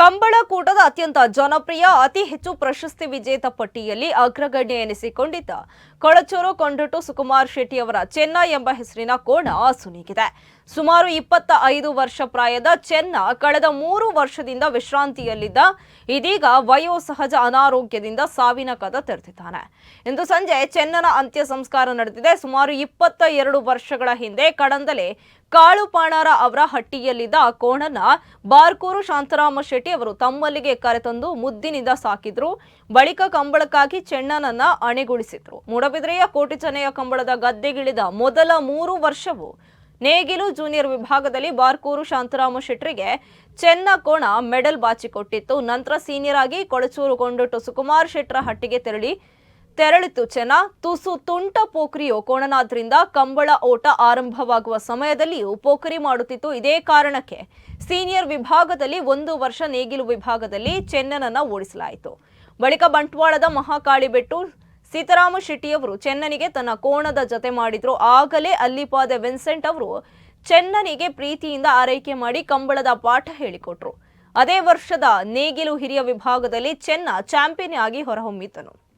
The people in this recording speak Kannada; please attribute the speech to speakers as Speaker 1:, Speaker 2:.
Speaker 1: ಕಂಬಳ ಕೂಟದ ಅತ್ಯಂತ ಜನಪ್ರಿಯ ಅತಿ ಹೆಚ್ಚು ಪ್ರಶಸ್ತಿ ವಿಜೇತ ಪಟ್ಟಿಯಲ್ಲಿ ಅಗ್ರಗಣ್ಯ ಎನಿಸಿಕೊಂಡಿದ್ದ ಕೊಳಚೂರು ಕೊಂಡಟು ಸುಕುಮಾರ್ ಶೆಟ್ಟಿ ಅವರ ಚೆನ್ನ ಎಂಬ ಹೆಸರಿನ ಕೋಣ ಸುನೀಗಿದೆ ಸುಮಾರು ಇಪ್ಪತ್ತ ಐದು ವರ್ಷ ಪ್ರಾಯದ ಚೆನ್ನ ಕಳೆದ ಮೂರು ವರ್ಷದಿಂದ ವಿಶ್ರಾಂತಿಯಲ್ಲಿದ್ದ, ಇದೀಗ ವಯೋಸಹಜ ಅನಾರೋಗ್ಯದಿಂದ ಸಾವಿನ ಕದ ತೆರೆದಿದ್ದಾನೆ. ಇಂದು ಸಂಜೆ ಚೆನ್ನನ ಅಂತ್ಯ ಸಂಸ್ಕಾರ ನಡೆದಿದೆ. ಸುಮಾರು ಇಪ್ಪತ್ತ ಎರಡು ವರ್ಷಗಳ ಹಿಂದೆ ಕಡಂದಲೆ ಕಾಳುಪಾಣಾರ ಅವರ ಹಟ್ಟಿಯಲ್ಲಿದ್ದ ಕೋಣನ ಬಾರ್ಕೂರು ಶಾಂತರಾಮ ಶೆಟ್ಟಿ ಅವರು ತಮ್ಮಲ್ಲಿಗೆ ಕರೆತಂದು ಮುದ್ದಿನಿಂದ ಸಾಕಿದ್ರು. ಬಳಿಕ ಕಂಬಳಕ್ಕಾಗಿ ಚೆನ್ನನನ್ನ ಅಣೆಗೊಳಿಸಿದ್ರು. ಮೂಡಬಿದ್ರೆಯ ಕೋಟಿ ಚೆನ್ನೆಯ ಕಂಬಳದ ಗದ್ದೆಗಿಳಿದ ಮೊದಲ ಮೂರು ವರ್ಷವು ನೇಗಿಲು ಜೂನಿಯರ್ ವಿಭಾಗದಲ್ಲಿ ಬಾರ್ಕೂರು ಶಾಂತರಾಮ ಶೆಟ್ರಿಗೆ ಚೆನ್ನ ಕೋಣ ಮೆಡಲ್ ಬಾಚಿಕೊಟ್ಟಿತ್ತು. ನಂತರ ಸೀನಿಯರ್ ಆಗಿ ಕೊಳಚೂರು ಕೊಂಡೊಟ್ಟು ಸುಕುಮಾರ್ ಶೆಟ್ರ ಹಟ್ಟಿಗೆ ತೆರಳಿ ತೆರಳಿತು ಚೆನ್ನ. ತುಸು ತುಂಟ ಪೋಖರಿಯು ಕೋಣನಾದ್ರಿಂದ ಕಂಬಳ ಓಟ ಆರಂಭವಾಗುವ ಸಮಯದಲ್ಲಿಯೂ ಪೋಖರಿ ಮಾಡುತ್ತಿತ್ತು. ಇದೇ ಕಾರಣಕ್ಕೆ ಸೀನಿಯರ್ ವಿಭಾಗದಲ್ಲಿ ಒಂದು ವರ್ಷ ನೇಗಿಲು ವಿಭಾಗದಲ್ಲಿ ಚೆನ್ನನನ್ನ ಓಡಿಸಲಾಯಿತು. ಬಳಿಕ ಬಂಟ್ವಾಳದ ಮಹಾಕಾಳಿಬೆಟ್ಟು ಸೀತಾರಾಮ ಶೆಟ್ಟಿಯವರು ಚೆನ್ನನಿಗೆ ತನ್ನ ಕೋಣದ ಜತೆ ಮಾಡಿದ್ರು. ಆಗಲೇ ಅಲ್ಲಿಪಾದ ವಿನ್ಸೆಂಟ್ ಅವರು ಚೆನ್ನನಿಗೆ ಪ್ರೀತಿಯಿಂದ ಆರೈಕೆ ಮಾಡಿ ಕಂಬಳದ ಪಾಠ ಹೇಳಿಕೊಟ್ರು. ಅದೇ ವರ್ಷದ ನೇಗಿಲು ಹಿರಿಯ ವಿಭಾಗದಲ್ಲಿ ಚೆನ್ನ ಚಾಂಪಿಯನ್ ಆಗಿ ಹೊರಹೊಮ್ಮಿದ್ದನು